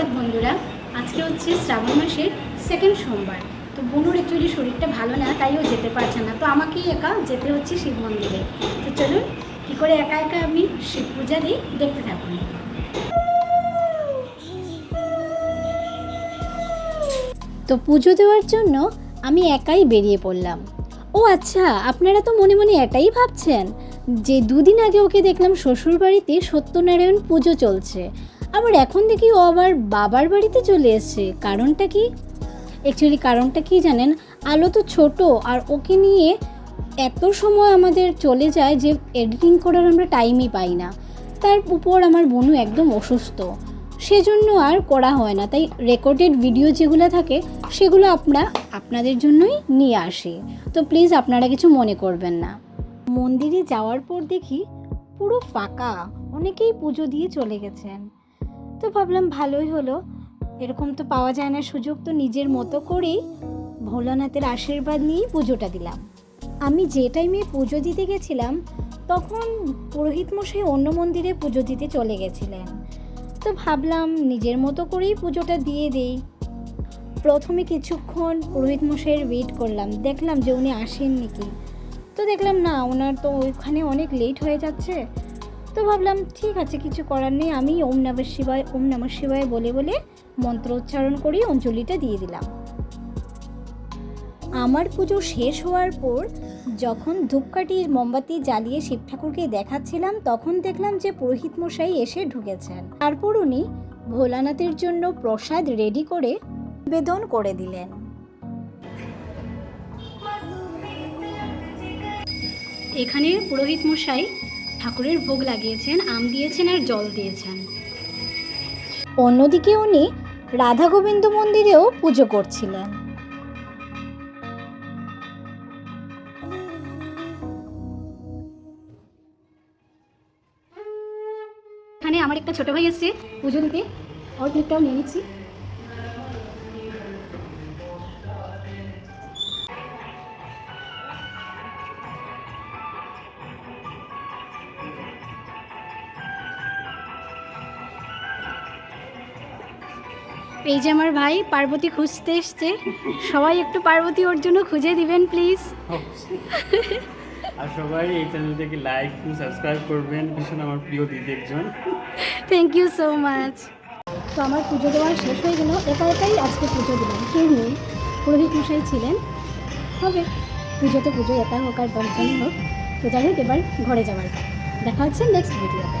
সুপ্রভাত বন্ধুরা। আজকে হচ্ছে শ্রাবণ মাসের সেকেন্ড সোমবার। তো বনুর অ্যাকচুয়ালি শরীরটা ভালো না তাই ও যেতে পারছে না। তো আমাকেই একা যেতে হচ্ছে শিব মন্দিরে। তো চলুন, কী করে একা একা আমি শিব পূজা দিই, দেখতে থাকুন। তো পুজো দেওয়ার জন্য আমি একাই বেরিয়ে পড়লাম। ও আচ্ছা আপনারা তো মনে মনে এটাই ভাবছেন যে দুদিন আগে ওকে দেখলাম শ্বশুর বাড়িতে সত্যনারায়ণ পুজো চলছে। আবার এখন দেখি ও আবার বাবার বাড়িতে চলে এসছে। কারণটা কি? অ্যাকচুয়ালি কারণটা কি জানেন? আলো তো ছোট আর ওকে নিয়ে এত সময় আমাদের চলে যায় যে এডিটিং করার আমরা টাইমই পাই না। তার উপর আমার বোনু একদম অসুস্থ। সেজন্য আর করা হয় না। তাই রেকর্ডেড ভিডিও যেগুলো থাকে, সেগুলো আমরা আপনাদের জন্যই নিয়ে আসি। তো প্লিজ আপনারা কিছু মনে করবেন না। মন্দিরে যাওয়ার পর দেখি পুরো ফাঁকা। অনেকেই পুজো দিয়ে চলে গেছেন। তো ভাবলাম ভালোই হলো। এরকম তো পাওয়া যায় না, সুযোগ তো নিজের মতো করেই ভোলানাথের আশীর্বাদ নিয়েই পুজোটা দিলাম। আমি যে টাইমে পুজো দিতে গেছিলাম, তখন পুরোহিত মশাই অন্য মন্দিরে পুজো দিতে চলে গেছিলেন। তো ভাবলাম নিজের মতো করেই পুজোটা দিয়ে দেই। প্রথমে কিছুক্ষণ পুরোহিত মশাইয়ের ওয়েট করলাম, দেখলাম যে উনি আসেন নাকি। তো দেখলাম না ওনার তো ওইখানে অনেক লেট হয়ে যাচ্ছে। তো ভাবলাম, ঠিক আছে, কিছু করার নেই। আমি ওম নমঃ শিবায়, ওম নমঃ শিবায় বলে বলে মন্ত্র উচ্চারণ করি অঞ্জলিটা দিয়ে দিলাম। আমার পুজো শেষ হওয়ার পর যখন ধূপকাঠি মোমবাতি জ্বালিয়ে শিব ঠাকুরকে দেখাচ্ছিলাম, তখন দেখলাম যে পুরোহিত মশাই এসে ঢুকেছেন। তারপর উনি ভোলানাথের জন্য প্রসাদ রেডি করে বেদন করে দিলেন। এখানে পুরোহিত মশাই ঠাকুরের ভোগ লাগিয়েছেন আম দিয়েছেন আর জল দিয়েছেন। অন্যদিকে উনি রাধা গোবিন্দ মন্দিরেও পুজো করছিলেন। এখানে আমার একটা ছোট ভাই এসছে পুজো দিতে। ওর ক্লিপটাও নিয়ে নিচ্ছি। এই যে আমার ভাই পার্বতী খুঁজতে এসছে। সবাই একটু পার্বতী ওর জন্য খুঁজে দিবেন প্লিজ আর সবাই এই চ্যানেলটাকে লাইক সাবস্ক্রাইব করবেন ভীষণ আমার প্রিয় দিদি একজন। থ্যাংক ইউ সো মাচ তো আমার পুজো দেওয়া শেষ হয়ে গেল। একা একাই আজকে পুজো দিলাম। কেউ নেই। পুরোহিত মশাই ছিলেন। হবে। পুজো তো পুজো একা হোক আর দশজনই হোক। তো যাই হোক এবার ঘরে যাওয়ার। দেখা হচ্ছে নেক্সট ভিডিওতে